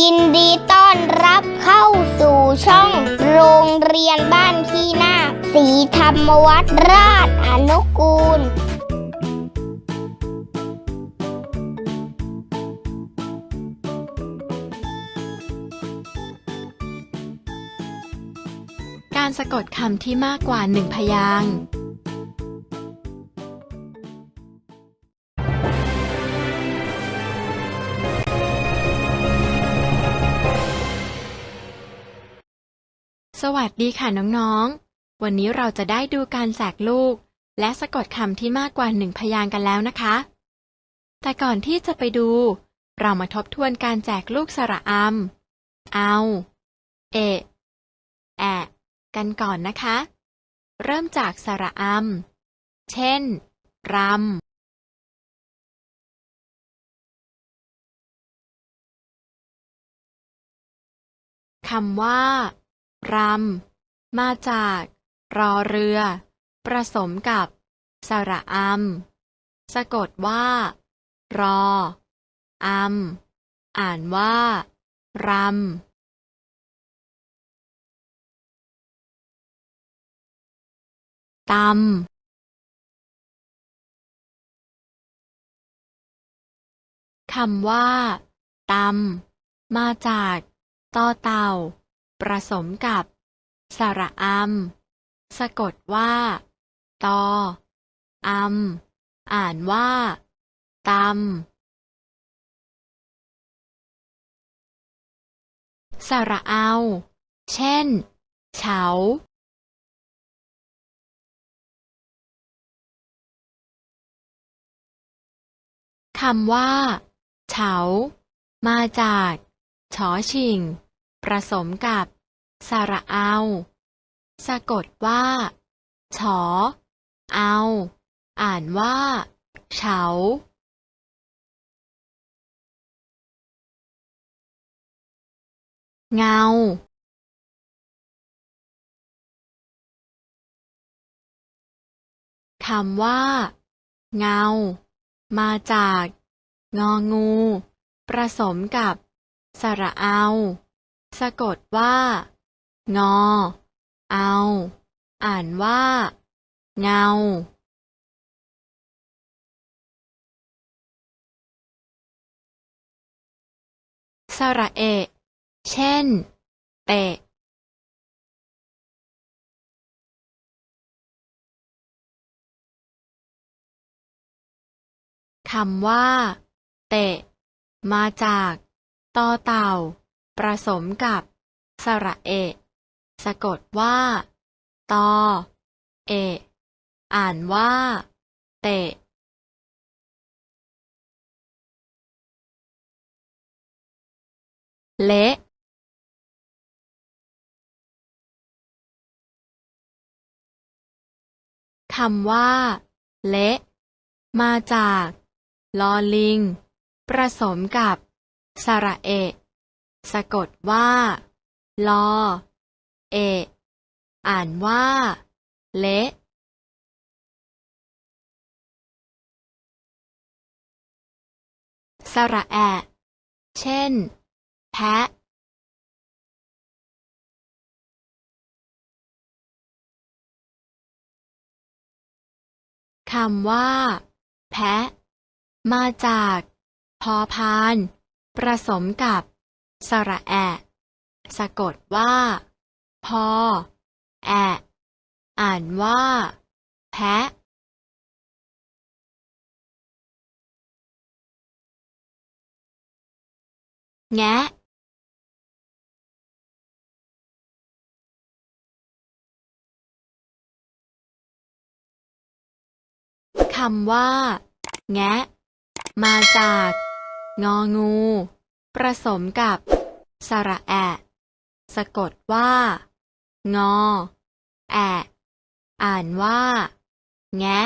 ยินดีต้อนรับเข้าสู่ช่องโรงเรียนบ้านขี้นาคสีธรรมวัดราชอนุกูล การสะกดคำที่มากกว่าหนึ่งพยางค์ สวัสดีค่ะน้องๆ วันนี้เราจะได้ดูการแสกลูก และสะกดคำที่มากกว่าหนึ่งพยางค์กันแล้วนะคะ แต่ก่อนที่จะไปดู เรามาทบทวนการแจกลูกสระอำเอา เอะแอะ กันก่อนนะคะ เริ่มจากสระอำเช่น รำคำว่า รำ มาจาก รอเรือประสมกับ สระอำสะกดว่า รออำอ่านว่า รำตำคำว่าตำมาจาก ต่อเต่า ประสมกับ สระอำสะกดว่า ตออำอ่านว่าตำสระเอา เช่น เฉาคำว่า เฉา มาจากชอชิงประสมกับ สระเอา สะกดว่า ฉอ เอา อ่านว่าเฉาเงา คำว่า เงา มาจาก งองูประสมกับ สระเอา สะกดว่า งอ เอา อ่านว่า เงาสระเอะ เช่น เตะ คำว่า เตะ มาจาก ตอเต่าประสมกับ สระเอะ สะกดว่า ตอ เอะ อ่านว่า เตะ เละ คำว่า เละ มาจาก ลอลิงประสมกับ สระเอะ สะกดว่า ลอ เอ อ่านว่า เละสระแอะ เช่น แพะ คำว่า แพะ มาจาก พอพานประสมกับ สระแอะ สะกดว่า พอ แอะ อ่านว่า แพะแงะคำว่า แงะ มาจาก งองูประสมกับ สระแอะ สะกดว่า งอ แอะ อ่านว่า แงะ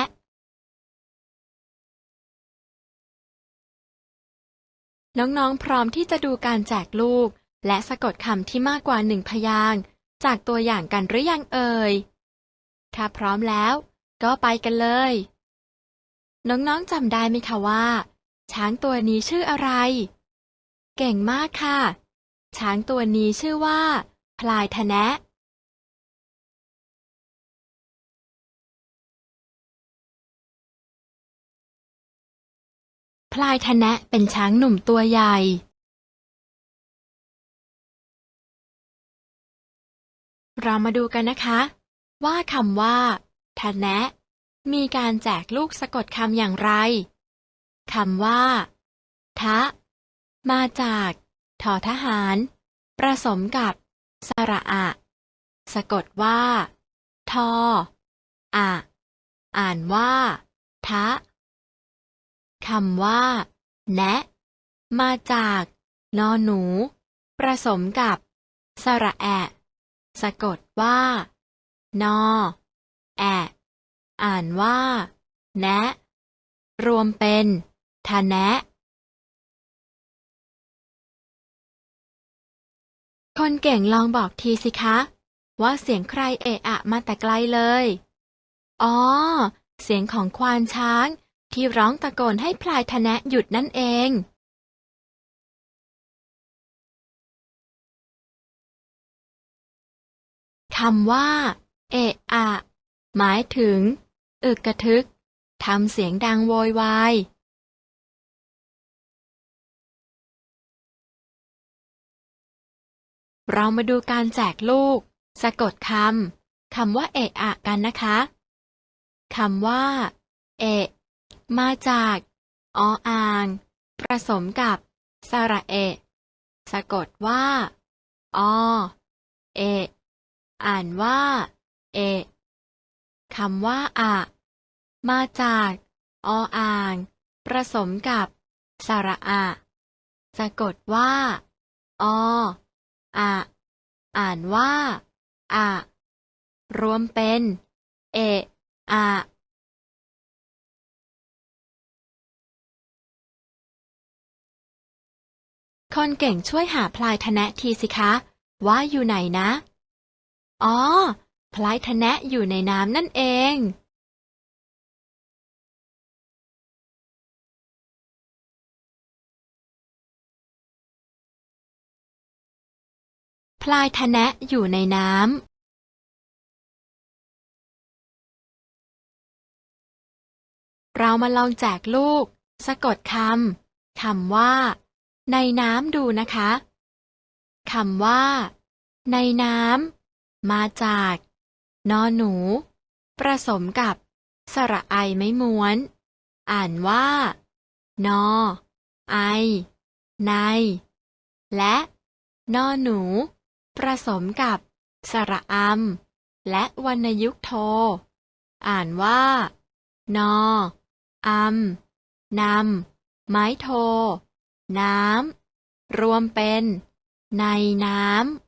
น้องๆ พร้อมที่จะดูการแจกลูก และสะกดคำที่มากกว่าหนึ่งพยางค์จากตัวอย่างกันหรือยังเอ่ย ถ้าพร้อมแล้ว ก็ไปกันเลย น้องๆจำได้ไหมคะว่า ช้างตัวนี้ชื่ออะไร เก่งมากค่ะ ช้างตัวนี้ชื่อว่า พลายทะแนะ พลายทะนะเป็นช้างหนุ่มตัวใหญ่เรามาดูกันนะคะ ว่าคำว่าทะแนะ มีการแจกลูกสะกดคำอย่างไรคำว่า ทะ มาจากทอทหารผสมกับ สระอะ สะกดว่า ทอ อะ อ่านว่า ทะ คำว่า แนะ มาจาก นอหนูผสมกับ สระแอะ สะกดว่า นอ แอะ อ่านว่า แนะ รวมเป็นทะแนะคนเก่งลองบอกทีสิคะ ว่าเสียงใครเอะอะมาแต่ไกลเลย อ๋อ เสียงของควานช้าง ที่ร้องตะโกนให้พลายทะแนะหยุดนั่นเองคำว่า เอะอะ หมายถึง อึกกระทึก ทำเสียงดังโวยวายเรามาดูการแจกลูก สะกดคำ คำว่าเอะอะกันนะคะ คำว่า เอะ มาจาก ออ่าง ผสมกับ สระเอะ สะกดว่า อ เอะ อ่านว่า เอะคำว่าอะ มาจาก ออ่าง ผสมกับ สระอะ สะกดว่า อ อะอ่านว่าอะรวมเป็น เอะอะ คนเก่งช่วยหาพลายทะแนะทีสิคะ ว่าอยู่ไหนนะ อ๋อ พลายทะแนะอยู่ในน้ำนั่นเอง พลายทะแนะอยู่ในน้ำเรามาลองแจกลูก สะกดคำ คำว่า ในน้ำดูนะคะคำว่า ในน้ำมาจาก นอหนูผสมกับ สระไอไม่ม้วน อ่านว่า นอ ไอ ใน และ นอหนูผสมกับ สระอำและวรรณยุกโท อ่านว่า นออำนำไม้โท น้ำ รวมเป็น ในน้ำ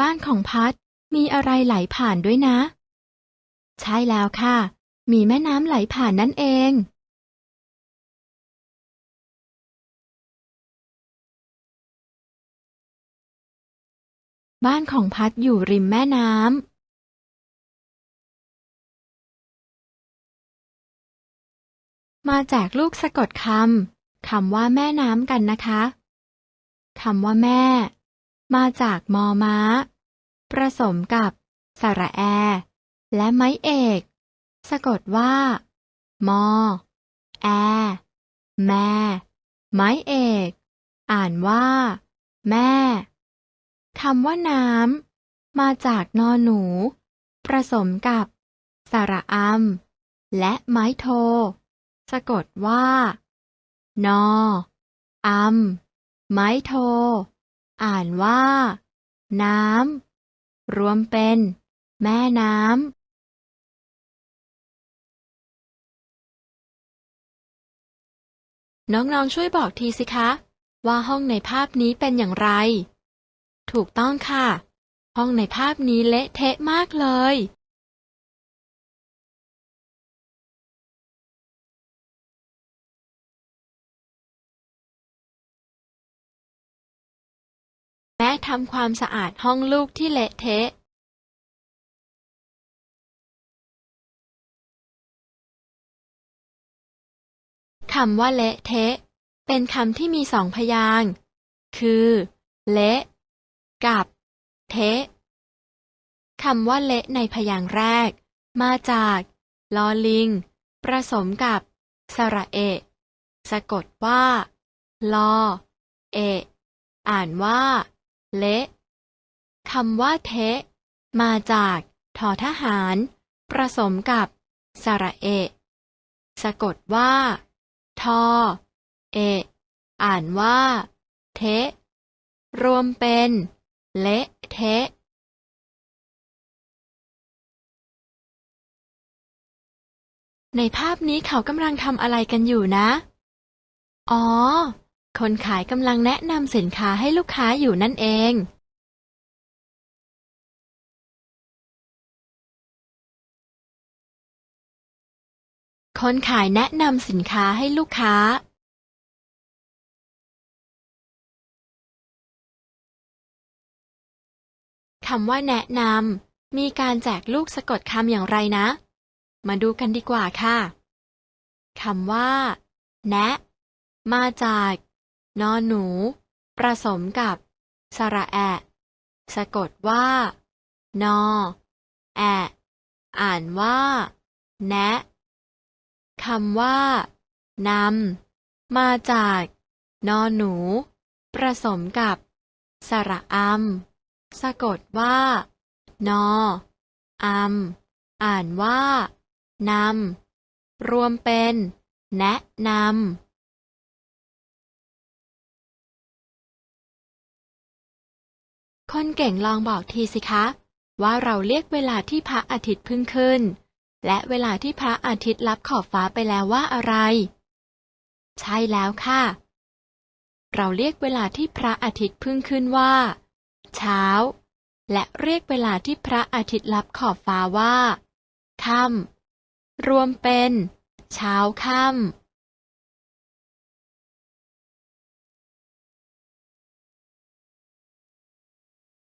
บ้านของพัดมีอะไรไหลผ่านด้วยนะ ใช่แล้วค่ะ มีแม่น้ำไหลผ่านนั่นเอง บ้านของพัดอยู่ริมแม่น้ำ มาจากลูกสะกดคำ คำว่าแม่น้ำกันนะคะ คำว่าแม่ มาจากมอม้าผสมกับสระแอ และไม้เอก สะกดว่า มอ แอ แม่ ไม้เอก อ่านว่า แม่ คำว่าน้ำ มาจากนอหนูผสมกับ สระอำและไม้โท สะกดว่า นออำไม้โท อ่านว่า น้ำ รวมเป็น แม่น้ำน้อง ๆ ช่วยบอกทีสิคะ ว่าห้องในภาพนี้เป็นอย่างไร ถูกต้องค่ะ ห้องในภาพนี้เละเทะมากเลย แม่ทำความสะอาดห้องลูกที่เละเทะคำว่าเละเทะ เป็นคำที่มีสองพยางค์คือ เละกับ เทะคำว่าเละในพยางค์แรก มาจากลอลิงผสมกับ สระเอะ สะกดว่า ลอ เอะ อ่านว่า เละคำว่าเทะ มาจากทอทหารผสมกับสระเอะ สะกดว่า ทอ เอะ อ่านว่า เทะ รวมเป็น เละเทะในภาพนี้เขากำลังทำอะไรกันอยู่นะ อ๋อ คนขายกำลังแนะนำสินค้าให้ลูกค้าอยู่นั่นเองคนขายแนะนำสินค้าให้ลูกค้า คำว่าแนะนำมีการแจกลูกสะกดคำอย่างไรนะ มาดูกันดีกว่าค่ะ คำว่า แนะ มาจาก นอนหนูผสมกับ สระแอะ สะกดว่า นอ แอะ อ่านว่า แนะคำว่านำมาจาก นอนหนูผสมกับ สระอำสะกดว่า นออำอ่านว่านำรวมเป็น แนะนำ คนเก่งลองบอกทีสิคะ ว่าเราเรียกเวลาที่พระอาทิตย์พิ่งขึ้น และเวลาที่พระอาทิตย์ลับขอบฟ้าไปแล้วว่าอะไร ใช่แล้วค่ะ เราเรียกเวลาที่พระอาทิตย์พิ่งขึ้นว่า เช้า และเรียกเวลาที่พระอาทิตย์ลับขอบฟ้าว่าค่ำรวมเป็น เช้าค่ำ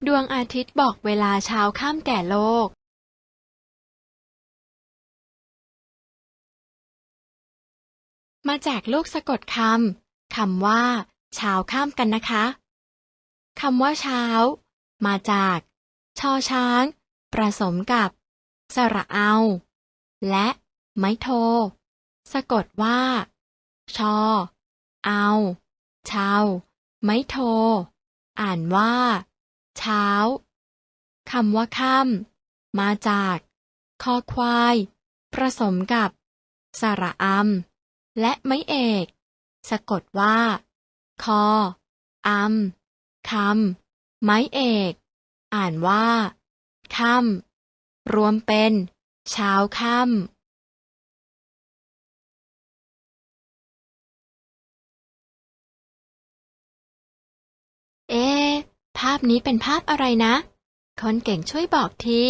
ดวงอาทิตย์บอกเวลาเช้าค่ำแก่โลกมาแจกลูกสะกดคำ คำว่า เช้าค่ำกันนะคะ คำว่าเช้า มาจาก ชอช้างผสมกับ สระเอา และ ไม้โท สะกดว่า ชอ เอา เช้าไม้โท อ่านว่า เช้าคำว่าค่ำมาจาก คอควาย ผสมกับ สระอำและไม้เอก สะกดว่า คออำคำไม้เอก อ่านว่า ค่ำรวมเป็น เช้าค่ำเอ๊ ภาพนี้เป็นภาพอะไรนะ คนเก่งช่วยบอกที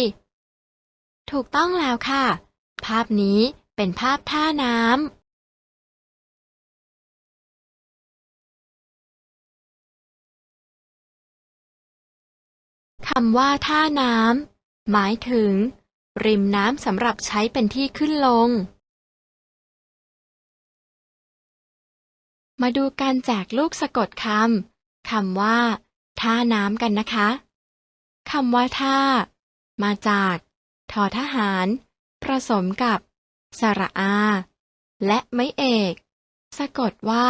ถูกต้องแล้วค่ะ ภาพนี้เป็นภาพท่าน้ำคำว่าท่าน้ำหมายถึง ริมน้ำสำหรับใช้เป็นที่ขึ้นลง มาดูการแจกลูกสะกดคำ คำว่า ท่าน้ำกันนะคะคำว่าท่า มาจากทอทหาร ผสมกับสระอา และไม้เอก สะกดว่า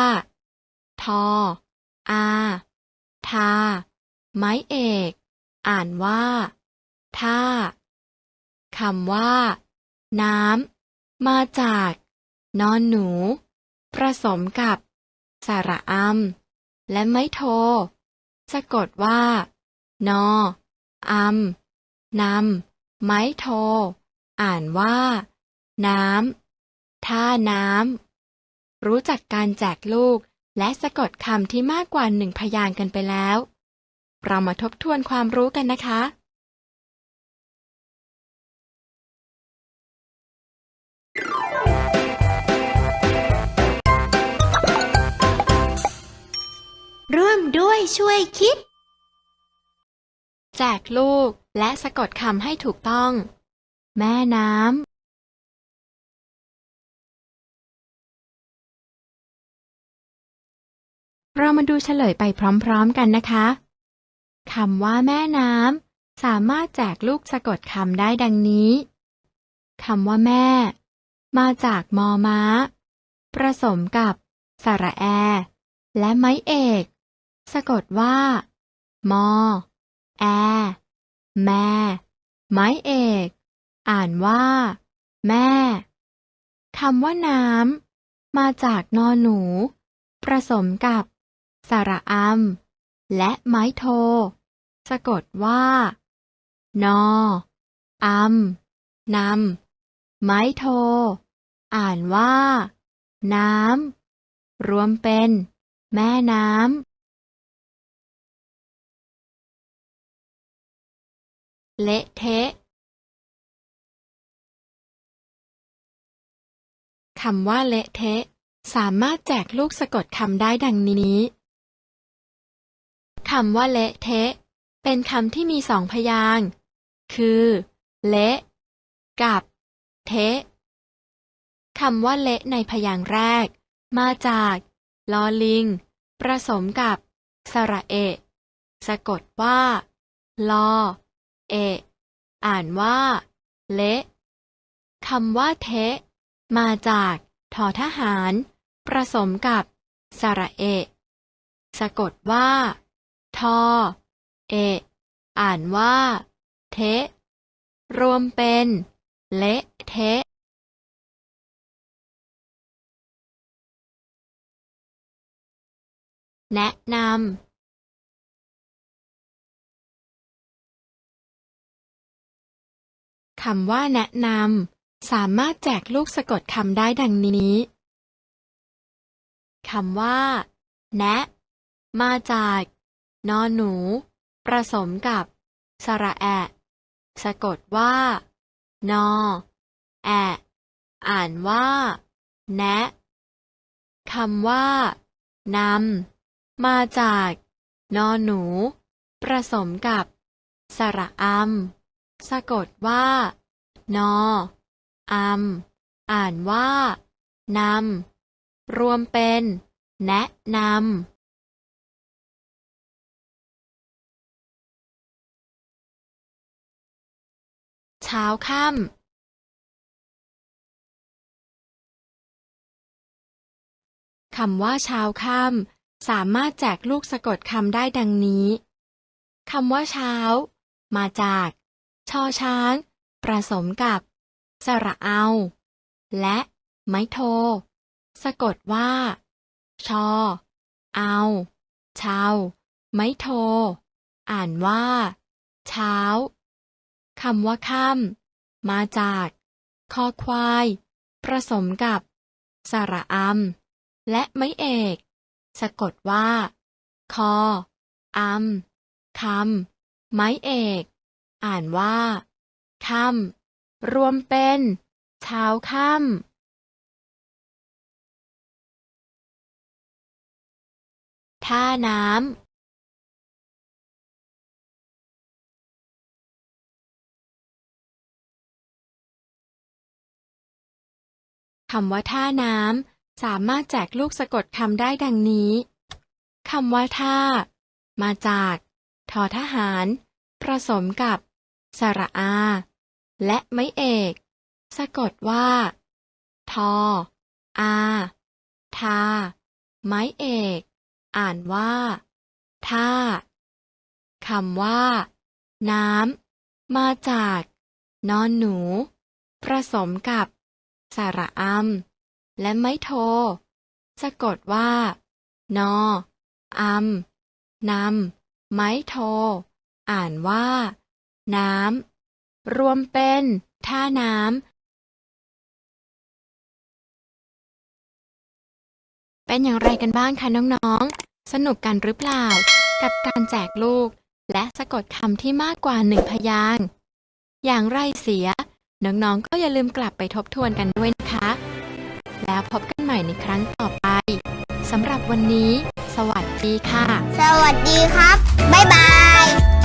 ทอ อาทา ไม้เอก อ่านว่า ท่าคำว่า น้ำ มาจาก นอนหนู ผสมกับ สระอำและไม้โท สะกดว่า นออำนำไม้โท อ่านว่า น้ำท่าน้ำ รู้จักการแจกลูกและสะกดคำที่มากกว่าหนึ่งพยางค์กันไปแล้ว เรามาทบทวนความรู้กันนะคะ ร่วมด้วยช่วยคิด แจกลูกและสะกดคำให้ถูกต้อง แม่น้ำ เรามาดูเฉลยไปพร้อมๆกันนะคะ คำว่าแม่น้ำ สามารถแจกลูกสะกดคำได้ดังนี้คำว่าแม่ มาจากมอม้า ผสมกับสระแอ และไม้เอก สะกดว่า มอ แอ แม่ ไม้เอก อ่านว่า แม่คำว่าน้ำมาจากนอหนู ผสมกับ สระอัมและไม้โท สะกดว่า นอ อัมนำไม้โท อ่านว่า น้ำรวมเป็น แม่น้ำ เละเทะ คำว่าเละเทะ สามารถแจกลูกสะกดคำได้ดังนี้ คำว่าเละเทะ เป็นคำที่มีสองพยางค์ คือ เละ กับ เทะคำว่าเละในพยางค์แรก มาจากลอลิงผสมกับ สระเอะ สะกดว่า ลอ เอะ อ่านว่า เละคำว่าเทะ มาจากทอทหาร ผสมกับ สระเอะ สะกดว่า ทอ เอะ อ่านว่า เทะ รวมเป็น เละเทะแนะนำ คำว่าแนะนำสามารถแจกลูกสะกดคำได้ดังนี้ คำว่า แนะ มาจาก นอหนูผสมกับ สระแอะ สะกดว่า นอ แอะ อ่านว่า แนะคำว่านำมาจาก นอหนูผสมกับ สระอัม สะกดว่า นออัมอ่านว่านำรวมเป็น แนะนำเช้าค่ำคำว่าเช้าค่ำสามารถแจกลูกสะกดคำได้ดังนี้ คำว่าเช้า มาจาก ชอช้างผสมกับ สระเอา และไม้โท สะกดว่า ชอ เอาเชาไม้โท อ่านว่า เช้าคำว่าค่ำมาจาก คอควายผสมกับ สระอัมและไม้เอก สะกดว่า คออัมคำไม้เอก อ่านว่า ค่ำรวมเป็น เช้าค่ำท่าน้ำ คำว่าท่าน้ำ สามารถแจกลูกสะกดคำได้ดังนี้ คำว่าท่า มาจาก ทอทหาร ผสมกับ สระอา และไม้เอก สะกดว่า ทอ อา ทา ไม้เอก อ่านว่าท่าคำว่า น้ำ มาจาก นอนหนู ผสมกับ สระอัม และไม้โท สะกดว่า นออัมนำไม้โท อ่านว่า น้ำ รวมเป็น ท่าน้ำ เป็นอย่างไรกันบ้างคะน้องๆ สนุกกันหรือเปล่า กับการแจกลูก และสะกดคำที่มากกว่าหนึ่งพยางค์อย่างไรเสีย น้องๆ ก็อย่าลืมกลับไปทบทวนกันด้วยนะคะ แล้วพบกันใหม่ในครั้งต่อไปสำหรับวันนี้ สวัสดีค่ะ สวัสดีครับ บ๊ายบาย